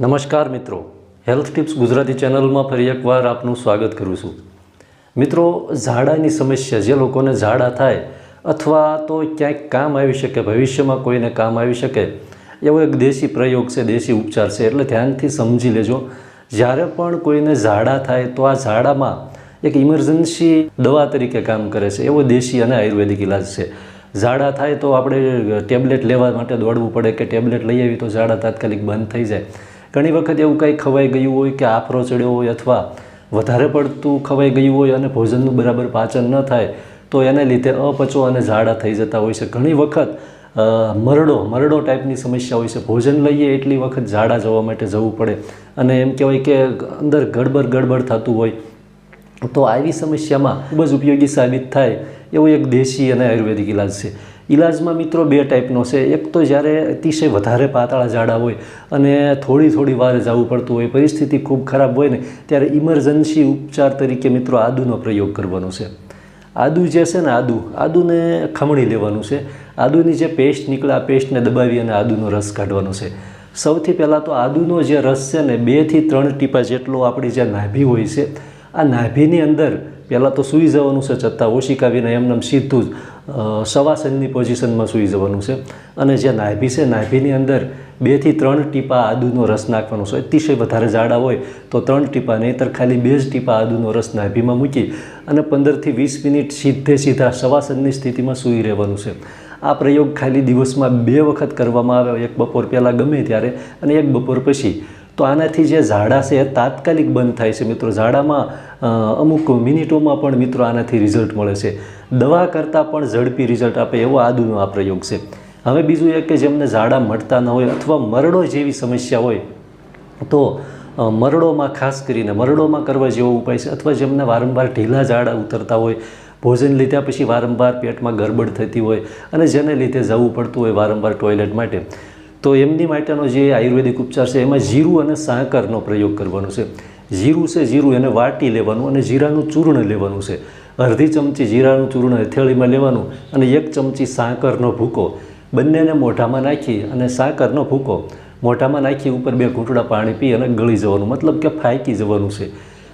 નમસ્કાર મિત્રો. Health tips Gujarati ચેનલમાં ફરી એકવાર આપનું સ્વાગત કરું છું. મિત્રો, ઝાડાની સમસ્યા, જે લોકોને ઝાડા થાય અથવા તો ક્યાંક કામ આવી શકે, ભવિષ્યમાં કોઈને કામ આવી શકે, એવો એક દેશી પ્રયોગ છે, દેશી ઉપચાર છે, એટલે ધ્યાનથી સમજી લેજો. જ્યારે પણ કોઈને ઝાડા થાય, તો આ ઝાડામાં એક ઇમરજન્સી દવા તરીકે કામ કરે છે, એવો દેશી અને આયુર્વેદિક ઇલાજ છે. ઝાડા થાય તો આપણે ટેબ્લેટ લેવા માટે દોડવું પડે કે ટેબ્લેટ લઈ આવી તો ઝાડા તાત્કાલિક બંધ થઈ જાય. ઘણી વખત એવું કંઈ ખવાઈ ગયું હોય કે આફરો ચડ્યો હોય અથવા વધારે પડતું ખવાઈ ગયું હોય અને ભોજનનું બરાબર પાચન ન થાય, તો એને લીધે અપચો અને ઝાડા થઈ જતા હોય છે. ઘણી વખત મરડો મરડો ટાઈપની સમસ્યા હોય છે. ભોજન લઈએ એટલી વખત ઝાડા જવા માટે જવું પડે અને એમ કહેવાય કે અંદર ગડબડ ગડબડ થતું હોય, તો આવી સમસ્યામાં ખૂબ જ ઉપયોગી સાબિત થાય એવો એક દેશી અને આયુર્વેદિક ઇલાજ છે. ઇલાજમાં મિત્રો બે ટાઈપનો છે. એક તો જ્યારે અતિશય વધારે પાતળા ઝાડા હોય અને થોડી થોડી વાર જવું પડતું હોય, પરિસ્થિતિ ખૂબ ખરાબ હોય ને, ત્યારે ઇમરજન્સી ઉપચાર તરીકે મિત્રો આદુનો પ્રયોગ કરવાનો છે. આદુ જે છે ને આદુ, આદુને ખમણી લેવાનું છે. આદુની જે પેસ્ટ નીકળે, આ પેસ્ટને દબાવી અને આદુનો રસ કાઢવાનો છે. સૌથી પહેલાં તો આદુનો જે રસ છે ને બેથી ત્રણ ટીપા જેટલો આપણી જે નાભી હોય છે આ નાભીની અંદર પહેલાં તો સૂઈ જવાનું છે, છતાં ઓશિકાવીને એમનેમ સીધું જ સવાસનની પોઝિશનમાં સૂઈ જવાનું છે. અને જે નાભી છે, નાભીની અંદર બેથી ત્રણ ટીપા આદુનો રસ નાખવાનો છે. અતિશય વધારે જાડા હોય તો ત્રણ ટીપા, નહીંતર ખાલી બે જ ટીપા આદુનો રસ નાભીમાં મૂકી અને પંદરથી વીસ મિનિટ સીધે સીધા શવાસનની સ્થિતિમાં સૂઈ રહેવાનું છે. આ પ્રયોગ ખાલી દિવસમાં બે વખત કરવામાં આવે, એક બપોર પહેલાં ગમે ત્યારે અને એક બપોર પછી તો આનાથી જે ઝાડા છે એ તાત્કાલિક બંધ થાય છે મિત્રો. ઝાડામાં અમુક મિનિટોમાં પણ મિત્રો આનાથી રિઝલ્ટ મળે છે. દવા કરતાં પણ ઝડપી રિઝલ્ટ આપે એવો આદુનો આ પ્રયોગ છે. હવે બીજું એ કે જેમને ઝાડા મળતા ન હોય અથવા મરડો જેવી સમસ્યા હોય, તો મરડોમાં ખાસ કરીને મરડોમાં કરવા જેવો ઉપાય છે અથવા જેમને વારંવાર ઢીલા ઝાડા ઉતરતા હોય, ભોજન લીધા પછી વારંવાર પેટમાં ગરબડ થતી હોય અને જેને લીધે જવું પડતું હોય વારંવાર ટોયલેટ માટે. તો એમની માટેનો જે આયુર્વેદિક ઉપચાર છે, એમાં જીરું અને સાકરનો પ્રયોગ કરવાનો છે. જીરું છે, જીરું એને વાટી લેવાનું અને જીરાનું ચૂર્ણ લેવાનું છે. અડધી ચમચી જીરાનું ચૂર્ણ હથેળીમાં લેવાનું અને એક ચમચી સાકરનો ભૂકો. બંનેને મોઢામાં નાખી અને સાકરનો ભૂકો. મોઢામાં નાખી ઉપર બે ઘૂંટડા પાણી પી અને ગળી જવાનું, મતલબ કે ફાંકી જવાનું છે.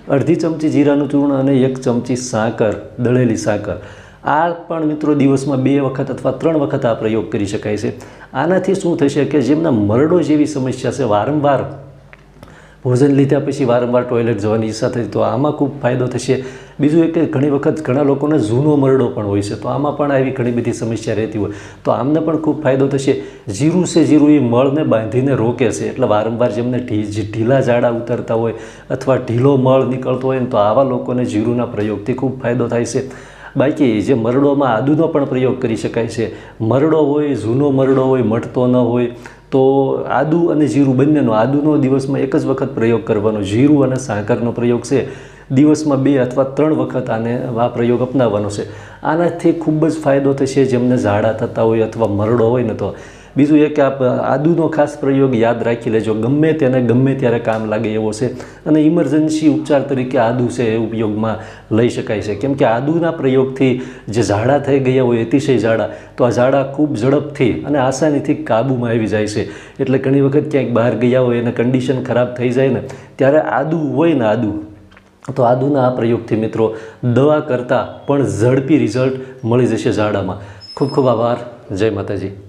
અડધી ચમચી જીરાનું ચૂર્ણ અને એક ચમચી સાકર, દળેલી સાકર. આ પણ મિત્રો દિવસમાં બે વખત અથવા ત્રણ વખત આ પ્રયોગ કરી શકાય છે. આનાથી શું થશે કે જેમના મરડો જેવી સમસ્યા છે, વારંવાર ભોજન લીધા પછી વારંવાર ટોયલેટ જવાની ઈચ્છા થઈ તો આમાં ખૂબ ફાયદો થશે. બીજું એક ઘણી વખત ઘણા લોકોને જૂનો મરડો પણ હોય છે, તો આમાં પણ આવી ઘણી બધી સમસ્યા રહેતી હોય. તો આમને પણ ખૂબ ફાયદો થશે. જીરું છે, જીરું એ મળને બાંધીને રોકે છે, એટલે વારંવાર જેમને ઢીલા ઝાડા ઉતરતા હોય અથવા ઢીલો મળ નીકળતો હોય ને તો આવા લોકોને જીરુંના પ્રયોગથી ખૂબ ફાયદો થાય છે. બાકી જે મરડોમાં આદુનો પણ પ્રયોગ કરી શકાય છે. મરડો હોય, જૂનો મરડો હોય, મટતો ન હોય, તો આદુ અને જીરું બંનેનો આદુનો દિવસમાં એક જ વખત પ્રયોગ કરવાનો. જીરું અને સાકરનો પ્રયોગ છે. દિવસમાં બે અથવા ત્રણ વખત આને આ પ્રયોગ અપનાવવાનો છે. આનાથી ખૂબ જ ફાયદો થશે જેમને ઝાડા થતા હોય અથવા મરડો હોય ને તો. બીજું એ કે આપ આદુનો ખાસ પ્રયોગ યાદ રાખી લેજો. ગમે તેને ગમે ત્યારે કામ લાગે એવો છે. અને ઇમરજન્સી ઉપચાર તરીકે આદુ છે એ ઉપયોગમાં લઈ શકાય છે. કેમ કે આદુના પ્રયોગથી જે ઝાડા થઈ ગયા હોય, અતિશય ઝાડા, તો આ ઝાડા ખૂબ ઝડપથી અને આસાનીથી કાબૂમાં આવી જાય છે. એટલે ઘણી વખત ક્યાંક બહાર ગયા હોય અને કન્ડિશન ખરાબ થઈ જાય ને, ત્યારે આદુ હોય ને આદુ, તો આદુના આ પ્રયોગથી મિત્રો દવા કરતાં પણ ઝડપી રિઝલ્ટ મળી જશે ઝાડામાં. ખૂબ ખૂબ આભાર. જય માતાજી.